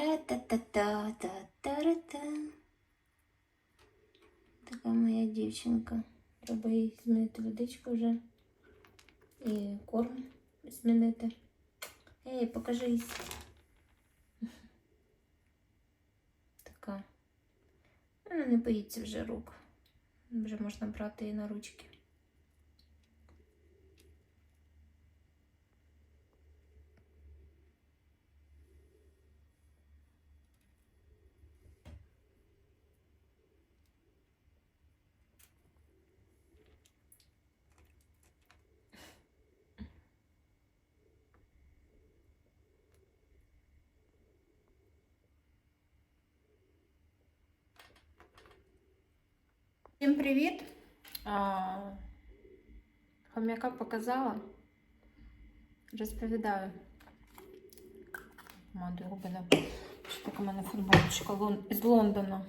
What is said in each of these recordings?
Тара-та-та-та-та-та-та. Така моя дівчинка. Треба їй змінити водичку вже. І корм змінити. Ей, покажись. Така. Вона не боїться вже рук. Вже можна брати її на ручки. Всім привіт! А, Хом'яка показала. Розповідаю. Команду Рубина. Що таке у мене футболочка з Лондона.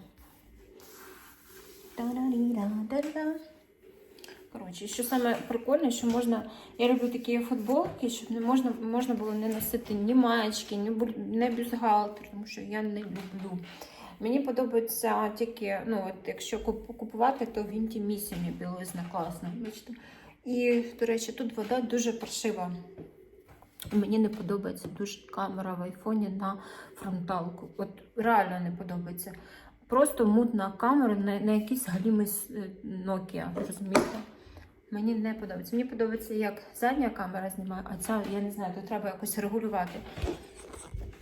Коротше, що саме прикольне, що можна. Я люблю такі футболки, щоб не можна, можна було не носити ні маєчки, ні, бюстгальтер, тому що я не люблю. Мені подобається тільки, ну, от якщо куп- купувати, то в інтімісімі білизна класна. Бачите? І, до речі, тут вода дуже паршива. Мені не подобається дуже камера в айфоні на фронталку. От реально не подобається. Просто мутна камера на, на якийсь галімий с- е, Nokia, розумієте? Мені не подобається. Мені подобається, як задня камера знімає, а ця, я не знаю, то треба якось регулювати.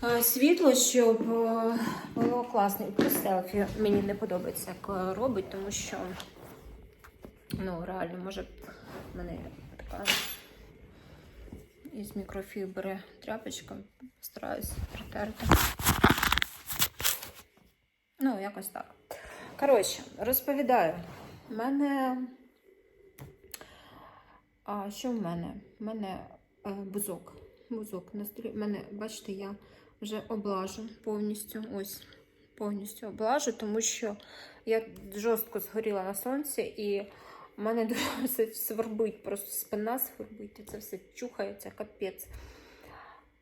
Е, Світло, щоб е, було класно. І плюс селфі мені не подобається, як е, робить, тому що ну, реально, може, в мене така із мікрофібри тряпочка, стараюсь притерти. Ну, якось так. Коротше, розповідаю. У мене. А що в мене? У мене бузок. Бузок на столі. У мене, бачите, я вже облажу повністю. Ось, повністю облажу, тому що я жорстко згоріла на сонці і в мене дуже свербить, просто спина свербить, і це все чухається, капець.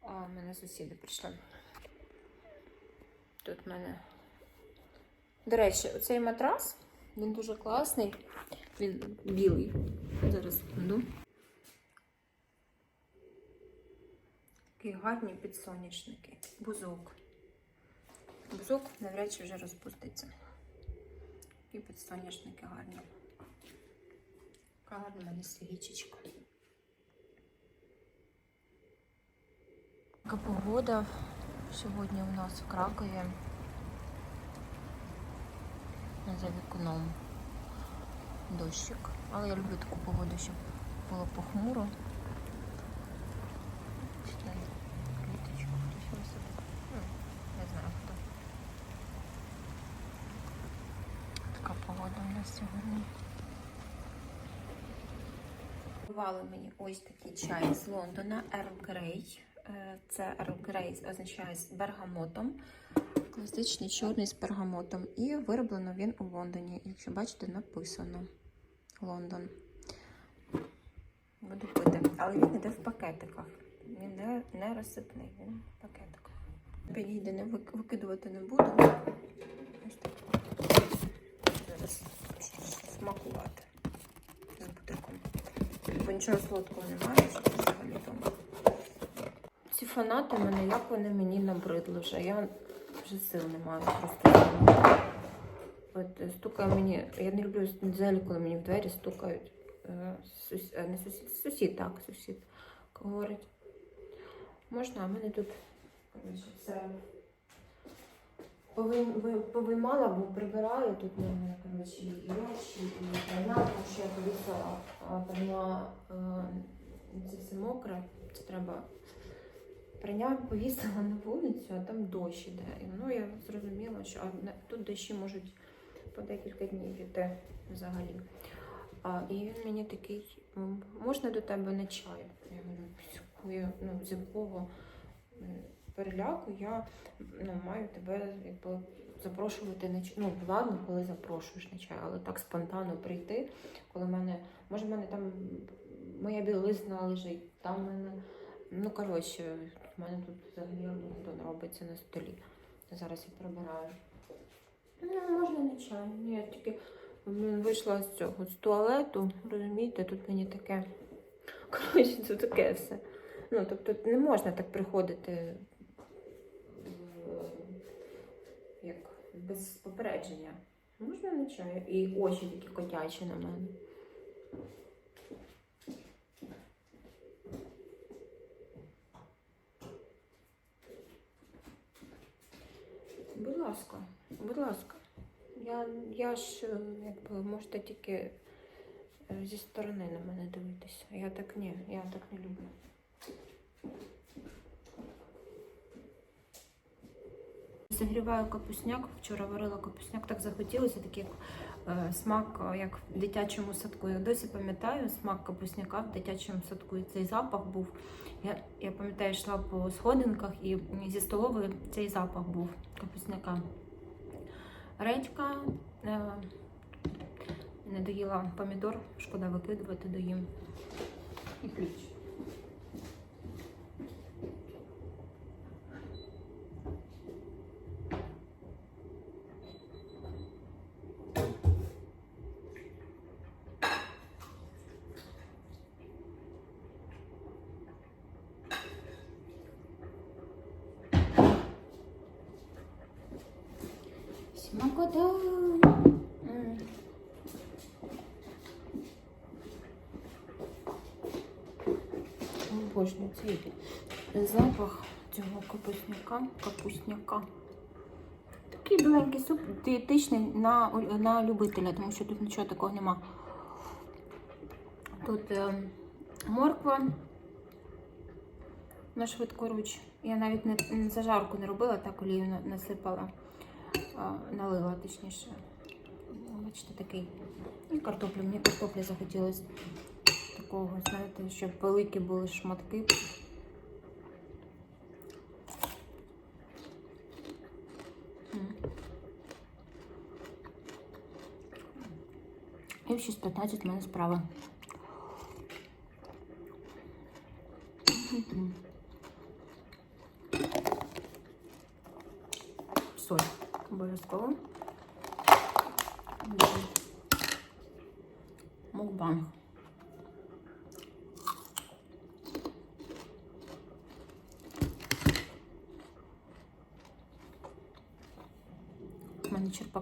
А в мене сусіди прийшли. Тут в мене. До речі, оцей матрас, він дуже класний. Він білий. Зараз секунду. Такі гарні підсонячники. Бузок. Бузок навряд чи вже розпуститься. Такі підсонячники гарні. Гарна свічечка. Така погода сьогодні у нас в Кракові. За вікном дощик. Але я люблю таку погоду, щоб було похмуро. Читай квіточку, хтось висадив. Ну, не. Така погода у нас сьогодні. Купували мені ось такий чай з Лондона Earl Grey. Е, Це Earl Grey означає з бергамотом. Класичний чорний з бергамотом. І вироблено він у Лондоні. Якщо бачите, написано Лондон. Буду пити. Але він йде в пакетиках. Він не, не розсипний, він в пакетиках. Підійде, не викидувати не буду. Зараз смакувати з бутиком. Бо нічого солодкого немає, що взагалі там. Ці фанати в мене, як вони мені набридли вже. Я вже сил не маю просто. От е, стукає мені, я не люблю взагалі, коли мені в двері стукають. Е, сус- е, не сусід, сусід, так, сусід говорить. Можна, а мене тут коротше, все повиймала, бо прибираю тут мене коротше, і речі, і пральна, тому що я повісила а, пральна, е, це все мокре, це треба. Прання повісила на вулицю, а там дощ іде. І ну, я зрозуміла, що тут дощі можуть по декілька днів іти взагалі. А, і він мені такий, можна до тебе на чай? Я говорю, ну, з переляку я ну, маю тебе якби, запрошувати на чай. Ну, ладно, коли запрошуєш на чай, але так спонтанно прийти, коли в мене, може, в мене там моя білизна лежить, там в мене, ну коротше, в мене тут взагалі Лондон робиться на столі. Зараз я прибираю. Ну, можна не чай. Ні, я тільки вийшла з цього з туалету, розумієте, тут мені таке. Коротше, це таке все. Ну, тобто не можна так приходити в- як без попередження. Можна не чаю? І очі такі котячі на мене. Будь ласка, будь ласка. Я, я ж якби можете тільки е, зі сторони на мене дивитися. Я так ні, я так не люблю. Загріваю капусняк. Вчора варила капусняк, так захотілося, такий е, смак, е, як в дитячому садку. Я досі пам'ятаю смак капусняка в дитячому садку. І цей запах був. Я, я пам'ятаю, йшла по сходинках і зі столової цей запах був капусняка. Редька. Е, не доїла помідор, шкода викидувати доїм. І ключ. М. Обожнюю запах цього капусняка. Капусняка. Такий біленький суп дієтичний на, на любителя, тому що тут нічого такого нема. Тут е, морква на швидкоруч. Я навіть не, не зажарку не робила, так олію на- насипала, налила точніше. Бачите, такий. І картоплю. Мені картоплі захотілося такого, знаєте, щоб великі були шматки. І в 6.15 в мене справа.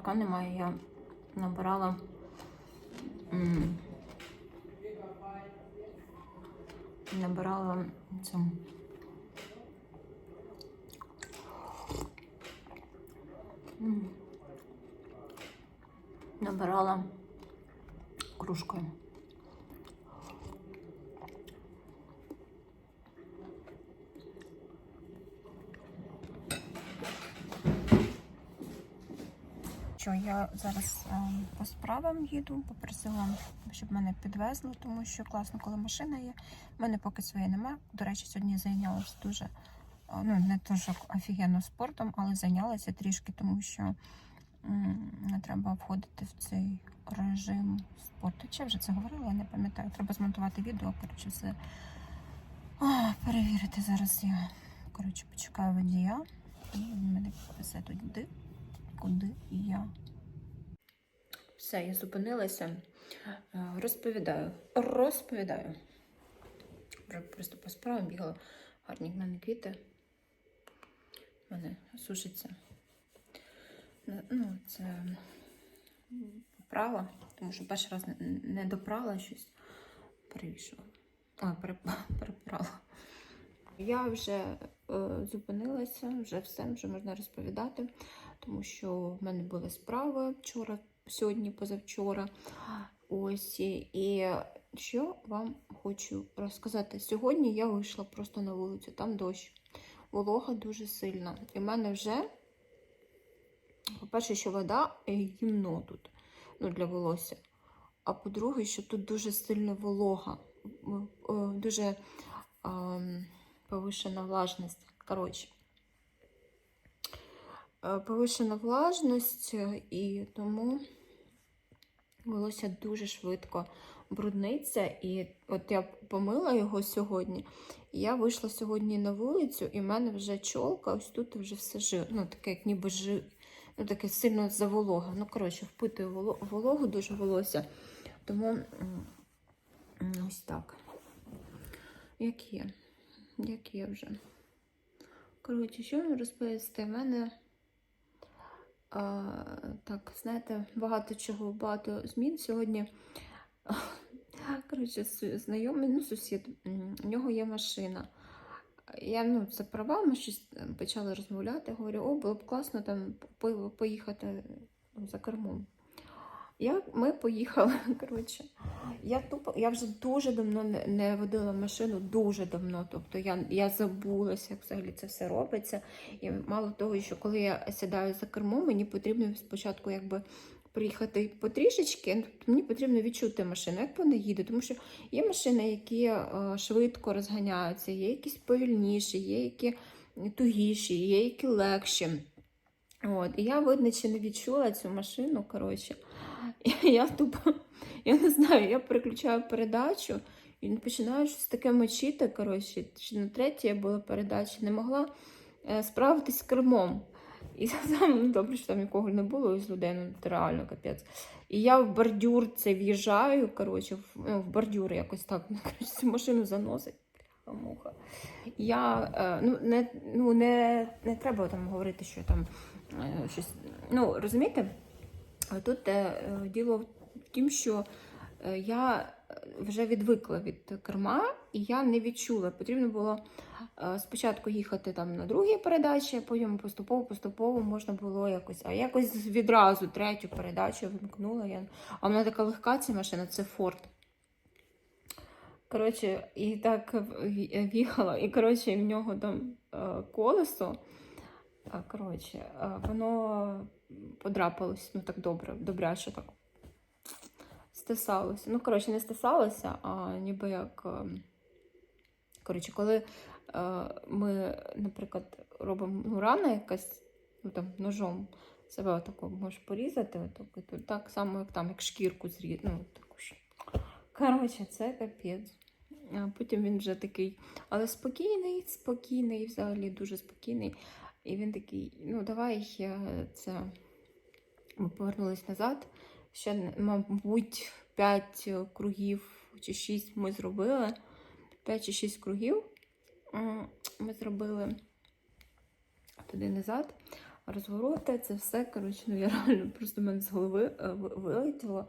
У немає, я набирала. м, Набирала цим. Набирала кружкою. Що я зараз е, по справам їду, попросила, щоб мене підвезли, тому що класно, коли машина є. У мене поки своєї немає. До речі, сьогодні зайнялася дуже, е, ну не дуже офігенно спортом, але зайнялася трішки, тому що не треба входити в цей режим спорту. Чи я вже це говорила, я не пам'ятаю. Треба змонтувати відео, коротше, все а, перевірити зараз я. Коротше, почекаю водія. І мене підвезе туди, куди я. Все, я зупинилася. Е, Розповідаю. Розповідаю. Вже Просто по справам бігала. Гарні в мене квіти. У мене сушиться. Ну, Ну, це прала, тому що перший раз не, допрала щось, перевішувала. А, пере, перепрала. Я вже е, зупинилася, вже все, вже можна розповідати, тому що в мене були справи вчора, сьогодні, позавчора. Ось і що вам хочу розказати. Сьогодні я вийшла просто на вулицю, там дощ. Волога дуже сильна. І в мене вже, по-перше, що вода е, гімно тут ну, для волосся. А по-друге, що тут дуже сильно волога, е, дуже ем, повишена влажність. Коротше, Е, повишена влажність, е, і тому волосся дуже швидко брудниця. І от я помила його сьогодні. Я вийшла сьогодні на вулицю, і в мене вже чолка, ось тут вже все жир. Ну, таке, як ніби жир. Ну, таке сильно заволога. Ну, коротше, впитує вологу дуже волосся. Тому ось так. Як є? Як є вже. Коротше, що вам розповісти? В мене а, так, знаєте, багато чого, багато змін. Сьогодні, коротше, знайомий, ну, сусід, у нього є машина. Я ну, за правами щось почали розмовляти. Говорю, о, було б класно там поїхати ну, за кермом. Я, ми поїхали. Коротше, я тупо, я вже дуже давно не, не водила машину, дуже давно. Тобто я, я забулася, як взагалі це все робиться. І мало того, що коли я сідаю за кермо, мені потрібно спочатку якби приїхати потрішечки, ну, тобто мені потрібно відчути машину, як вона їде. Тому що є машини, які е, швидко розганяються, є якісь повільніші, є які тугіші, є які легші. От, і я, видно, чи не відчула цю машину, коротше. І я тупо, я не знаю, я переключаю передачу і починаю щось таке мочити, коротше, чи на третій була передача, не могла е, справитись з кермом. І там, ну, добре, що там нікого не було із людей, ну реально капець. І я в бордюр це в'їжджаю, коротше, в, ну, в бордюр якось так, коротше, цю машину заносить. Муха. Я е, ну, не, ну, не, не треба там говорити, що там щось. Ну, розумієте? Тут е, е, діло в тім, що е, я вже відвикла від керма, і я не відчула. Потрібно було е, спочатку їхати там на другій передачі, а потім поступово-поступово можна було якось. А якось відразу третю передачу вимкнула. Я... А вона така легка ця машина, це Форд. Коротше, і так в'їхала, і коротше, в нього там е, колесо. Коротше, е, воно подрапалось, ну так добре, добряче так. Стисалося. Ну, коротше, не стисалося, а ніби як. е, Коротше, коли е, ми, наприклад, робимо ну, рана якась, ну там ножом себе отако можеш порізати, отак, і так само, як там, як шкірку зрізати. Ну, таку. Коротше, це капець. Потім він вже такий, але спокійний, спокійний, взагалі дуже спокійний. І він такий: ну, давай це. Ми повернулись назад. Ще, мабуть, 5 кругів чи 6 ми зробили. 5 чи 6 кругів ми зробили туди назад. Розвороти, це все, коротше, ну я реально просто мене з голови е, вилетіло.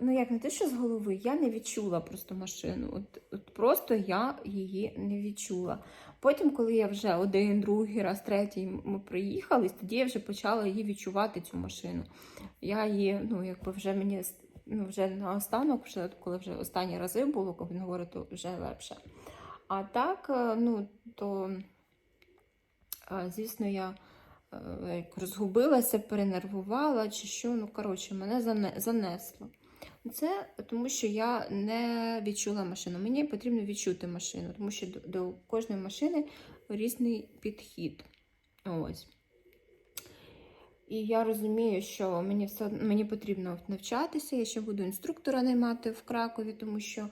Ну, як не те, що з голови, я не відчула просто машину. От, от просто я її не відчула. Потім, коли я вже один, другий раз, третій ми приїхали, тоді я вже почала її відчувати, цю машину. Я її, ну, якби вже мені ну, вже на останок, вже, коли вже останні рази було, коли він говорить, то вже легше. А так, е, ну, то, е, звісно, я е, розгубилася, перенервувала чи що. Ну, коротше, мене занесло. Це тому, що я не відчула машину. Мені потрібно відчути машину, тому що до, до кожної машини різний підхід. Ось. І я розумію, що мені все мені потрібно навчатися. Я ще буду інструктора наймати в Кракові, тому що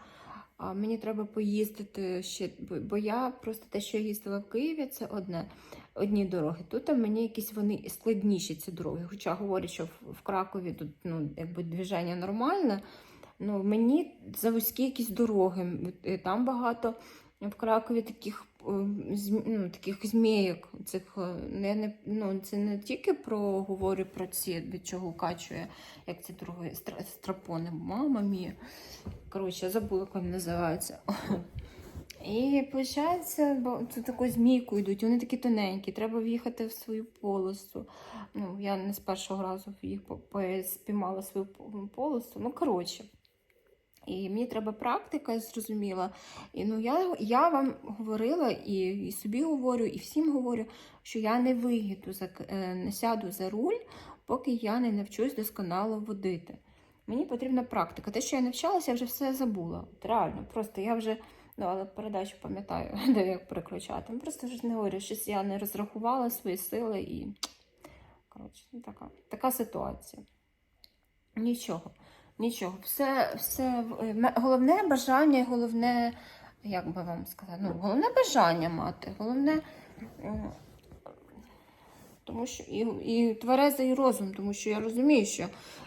а, мені треба поїздити ще, бо, я просто те, що я їздила в Києві, це одне, одні дороги. Тут мені якісь вони складніші ці дороги. Хоча говорять, що в, Кракові тут ну, якби движення нормальне. Ну, мені за вузькі якісь дороги. Там багато в Кракові таких, ну, таких змійок. Цих, не, не, ну, це не тільки про говорю про ці, від чого качує, як ці дороги, страпони. Мама мія. Коротше, забула, як вони називаються. І виходить, тут таку змійку йдуть, вони такі тоненькі, треба в'їхати в свою полосу. Ну, я не з першого разу їх спіймала свою полосу. Ну, коротше. І мені треба практика, я зрозуміла. І ну, я, я вам говорила і, і собі говорю, і всім говорю, що я не за, е, не сяду за руль, поки я не навчусь досконало водити. Мені потрібна практика. Те, що я навчалася, я вже все забула. Реально, просто я вже, ну, але передачу пам'ятаю, де як переключати. Ну, Просто вже не говорю, щось я не розрахувала свої сили і. Коротше, ну, така, така ситуація. Нічого. Нічого, все, все е, головне бажання, головне, як би вам сказати, ну, головне бажання мати, головне. Тому що і, і тверезий розум, тому що я розумію, що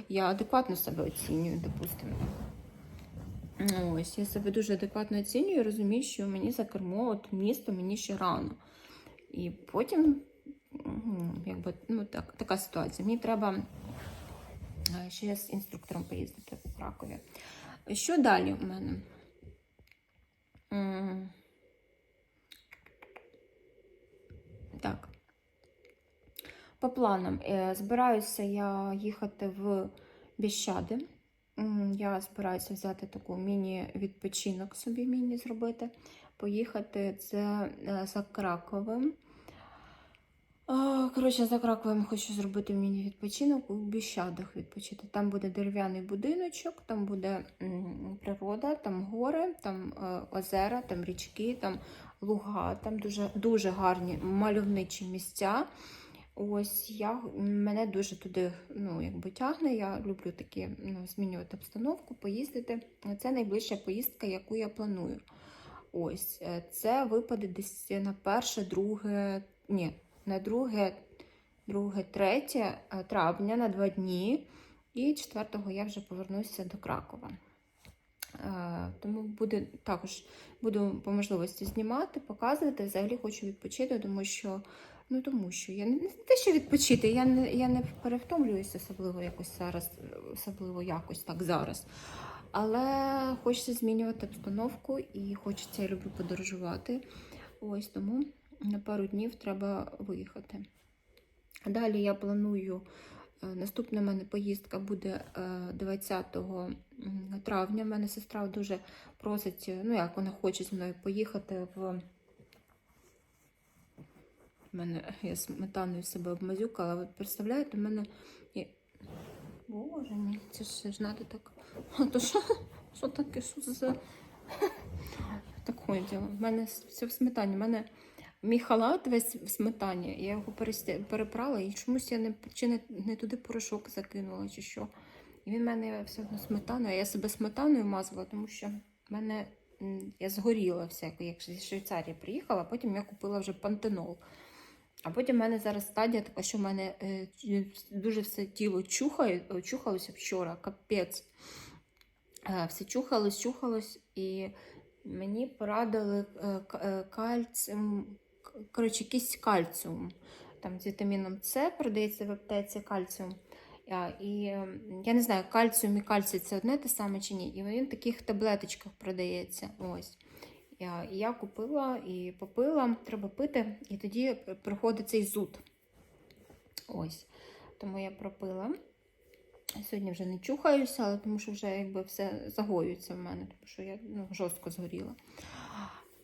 я адекватно себе оцінюю, допустимо. Ну, Ось, я себе дуже адекватно оцінюю і розумію, що мені за кермо от місто мені ще рано. І потім, м, якби, ну, так, така ситуація. Мені треба е, ще з інструктором поїздити по Кракові. Що далі у мене? Так. По планам, е, збираюся я їхати в Біщади. Я збираюся взяти таку міні-відпочинок собі міні зробити. Поїхати це е, за Краковим. Коротше, за Краковим хочу зробити міні-відпочинок у Біщадах відпочити. Там буде дерев'яний будиночок, там буде природа, там гори, там е, озера, там річки, там луга, там дуже, дуже гарні мальовничі місця. Ось я мене дуже туди ну, якби тягне. Я люблю такі ну, змінювати обстановку, поїздити. Це найближча поїздка, яку я планую. Ось е, це випаде десь на перше, друге, ні, на друге, друге, третє е, травня на два дні. І 4-го я вже повернуся до Кракова. Е, Тому буде також буду по можливості знімати, показувати. Взагалі хочу відпочити, тому що ну тому що я не, не те, що відпочити, я не, я не перевтомлююся особливо якось зараз, особливо якось так зараз. Але хочеться змінювати обстановку і хочеться, я люблю подорожувати. Ось тому на пару днів треба виїхати. Далі я планую. е, Наступна в мене поїздка буде е, 20 травня. У мене сестра дуже просить, е, ну як вона хоче зі мною поїхати в. У мене я сметаною себе обмазюкала. Ви представляєте, у мене є. Боже мій, це ж надо так. А то що, що таке? Що за таке діло? У мене все в сметані. У мене мій халат весь в сметані. Я його перепрала і чомусь я не, чи не, не туди порошок закинула, чи що. І він в мене все одно сметаною. Я себе сметаною мазала, тому що в мене я згоріла всяко, як зі Швейцарії приїхала, потім я купила вже пантенол. А потім в мене зараз стадія така, що в мене е, дуже все тіло чухає, е, чухалося вчора, капець. Е, все чухалось, чухалось, і мені порадили е, е, коротше, якийсь кальціум. Там з вітаміном С продається в аптеці кальціум. І е, я не знаю, кальціум і кальцій це одне те саме чи ні. І він в таких таблеточках продається. Ось. Я, і я купила і попила, треба пити, і тоді приходить цей зуд. Ось. Тому я пропила. Сьогодні вже не чухаюся, але тому що вже якби все загоюється в мене, тому що я ну, жорстко згоріла.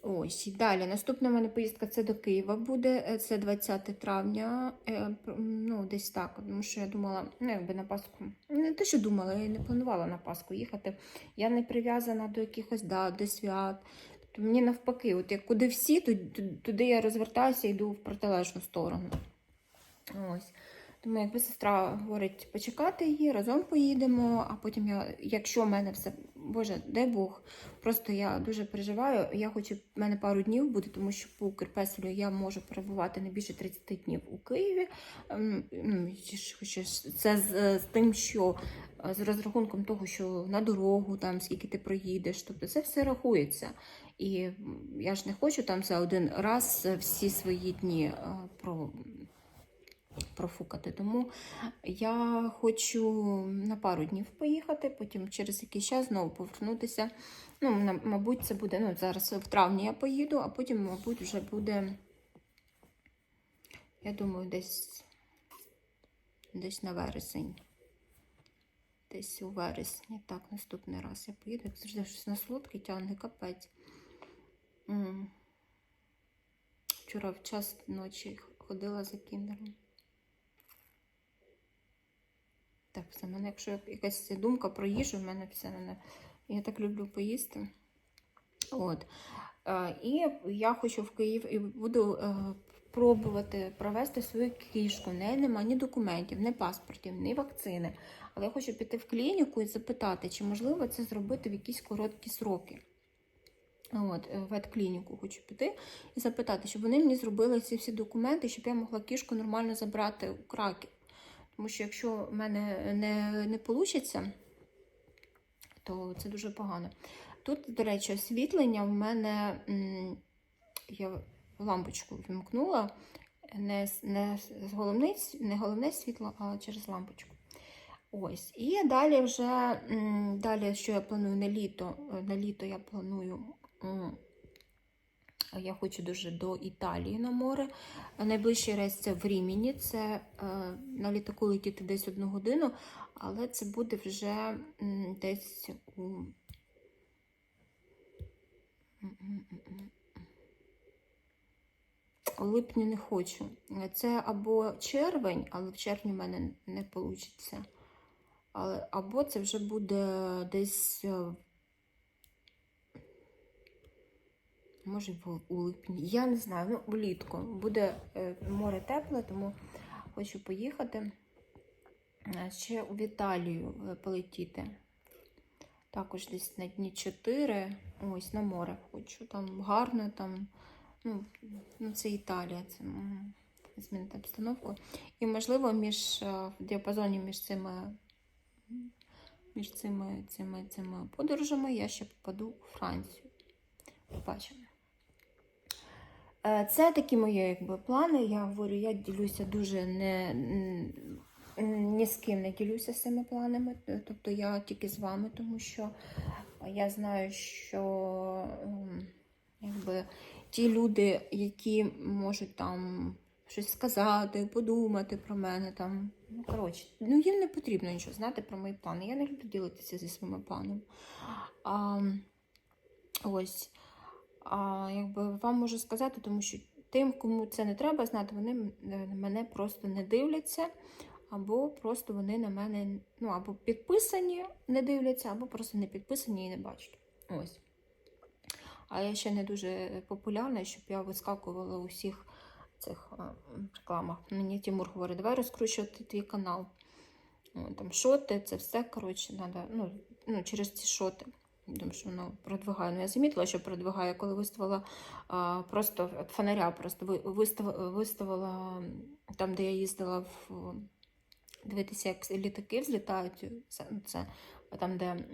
Ось, і далі. Наступна в мене поїздка це до Києва буде. е, Це 20 травня. е, ну, десь так. Тому що я думала, ну, якби на Пасху. Не те, що думала, я не планувала на Пасху їхати. Я не прив'язана до якихось дат, до свят. Тобто мені навпаки, от як куди всі, туди, я розвертаюся і йду в протилежну сторону. Ось. Тому якби сестра говорить почекати її, разом поїдемо, а потім я, якщо в мене все, Боже, дай Бог, просто я дуже переживаю. Я хочу, в мене пару днів буде, тому що по Укрпеселю я можу перебувати не більше 30 днів у Києві. Ем, ну, Це з, з тим, що е, з розрахунком того, що на дорогу там скільки ти проїдеш, тобто це все рахується. І я ж не хочу там за один раз е, всі свої дні е, про профукати. Тому я хочу на пару днів поїхати, потім через якийсь час знову повернутися. Ну, мабуть, це буде. Ну, зараз в травні я поїду, а потім, мабуть, вже буде. Я думаю, десь, десь на вересень. Десь у вересні. Так, наступний раз я поїду. Як завжди щось на солодкий тягне капець. Вчора в час ночі ходила за кіндером. Так, все, в мене, якщо якась думка про їжу, в мене все мене. Я так люблю поїсти. От. Е, і я хочу в Київ і буду е, спробувати провести свою кішку. В неї нема ні документів, ні паспортів, ні вакцини. Але я хочу піти в клініку і запитати, чи можливо це зробити в якісь короткі сроки. От, е, ветклініку хочу піти і запитати, щоб вони мені зробили ці всі документи, щоб я могла кішку нормально забрати у Краків. Тому що якщо в мене не, не вийде, то це дуже погано. Тут, до речі, освітлення в мене я лампочку вімкнула, не, не, головне, не головне світло, а через лампочку. Ось. І далі вже далі, що я планую на літо, на літо я планую. М, Я хочу дуже до Італії на море. Найближчий рейс це в Ріміні. Це е, на літаку летіти десь одну годину, але це буде вже десь у у липні не хочу. Це або червень, але в червні в мене не вийде. Або це вже буде десь, е, може, у липні. Я не знаю, ну, влітку. Буде е, море тепле, тому хочу поїхати. Е, Ще в Італію е, полетіти. Також десь на дні 4. Ось на море хочу. Там гарно, там, ну, ну це Італія, це змінити обстановку. І, можливо, між в діапазоні між цими між цими, цими, цими подорожами я ще попаду у Францію. Побачимо. Е, Це такі мої якби, плани. Я говорю, я ділюся дуже не, ні з ким не ділюся з цими планами. Тобто я тільки з вами, тому що я знаю, що якби, ті люди, які можуть там щось сказати, подумати про мене. Там, ну, коротше, ну, їм не потрібно нічого знати про мої плани. Я не люблю ділитися зі своїми планами. А, ось. А, якби вам можу сказати, тому що тим, кому це не треба знати, вони е, мене просто не дивляться, або просто вони на мене ну, або підписані, не дивляться, або просто не підписані і не бачать. Ось. А я ще не дуже популярна, щоб я вискакувала у всіх цих рекламах. Мені Тимур говорить, давай розкручувати твій канал. Там шоти, це все, коротше, надо, ну, ну, через ці шоти. Тому що воно продвигає. Ну, я замітила, що продвигає, коли виставила а, просто фонаря, просто ви- вистав, виставила там, де я їздила в дивитися, як літаки взлітають. Це, це там, де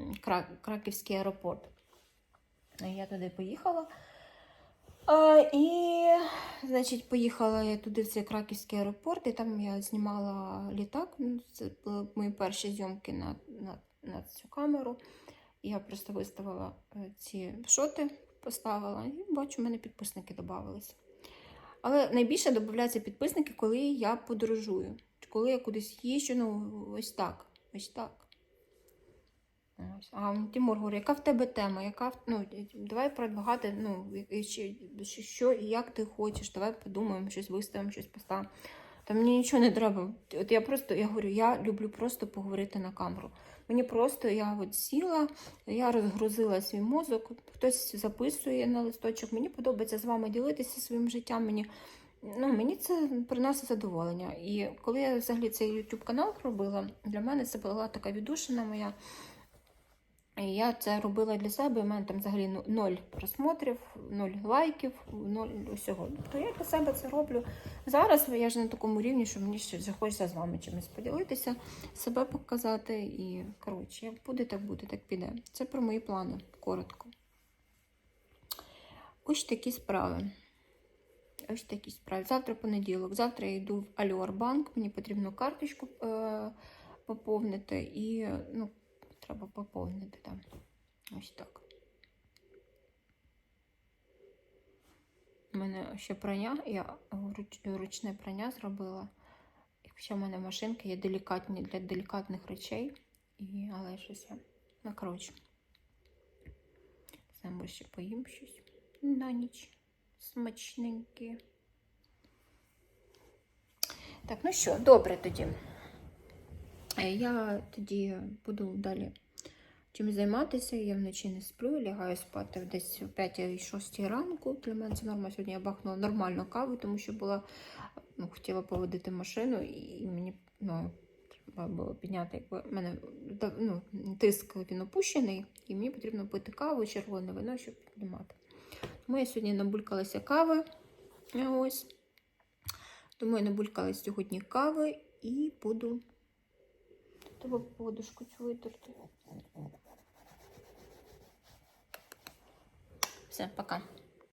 Краківський аеропорт. Я туди поїхала. А, і, значить, поїхала я туди в цей Краківський аеропорт, і там я знімала літак. Ну, Це були мої перші зйомки на, на, на цю камеру. Я просто виставила е, ці шоти, поставила, і бачу, в мене підписники додавалися. Але найбільше додаються підписники, коли я подорожую. Коли я кудись їжджу, ну ось так. Ось так. А Тимур говорить, яка в тебе тема? Яка ну, давай продвигати, ну, що, що як ти хочеш, давай подумаємо, щось виставимо, щось поставимо. Та мені нічого не треба. От я просто, я говорю, я люблю просто поговорити на камеру. Мені просто я от сіла, я розгрузила свій мозок, хтось записує на листочок. Мені подобається з вами ділитися своїм життям. Мені, ну, мені це приносить задоволення. І коли я взагалі цей YouTube канал робила, для мене це була така віддушина моя. Я це робила для себе, в мене там взагалі ну- ноль просмотрів, ноль лайків, ноль усього. Тобто я для себе це роблю. Зараз я ж на такому рівні, що мені ще захочеться з вами чимось поділитися, себе показати. І, коротше, як буде, так буде, так піде. Це про мої плани, коротко. Ось такі справи. Ось такі справи. Завтра понеділок. Завтра я йду в Альорбанк, мені потрібно карточку е- поповнити і ну, треба поповнити там. Ось так. У мене ще прання, я руч- ручне прання зробила. Якщо в мене машинки є делікатні для делікатних речей, і, але щось я. Ну, коротше. Саме ще поїм щось на ніч. Смачненьке. Так, ну що, добре тоді. Е, Я тоді буду далі чим займатися. Я вночі не сплю, лягаю спати десь о 5-6 ранку. Для мене це норма. Сьогодні я бахнула нормальну каву, тому що була, ну, хотіла поводити машину, і мені ну, треба було підняти, якби в мене ну, тиск він опущений, і мені потрібно пити каву, червоне вино, щоб піднімати. Тому я сьогодні набулькалася кави. Ось. Тому я набулькалась сьогодні кави і буду. Треба подушку цю витерти. Все, пока.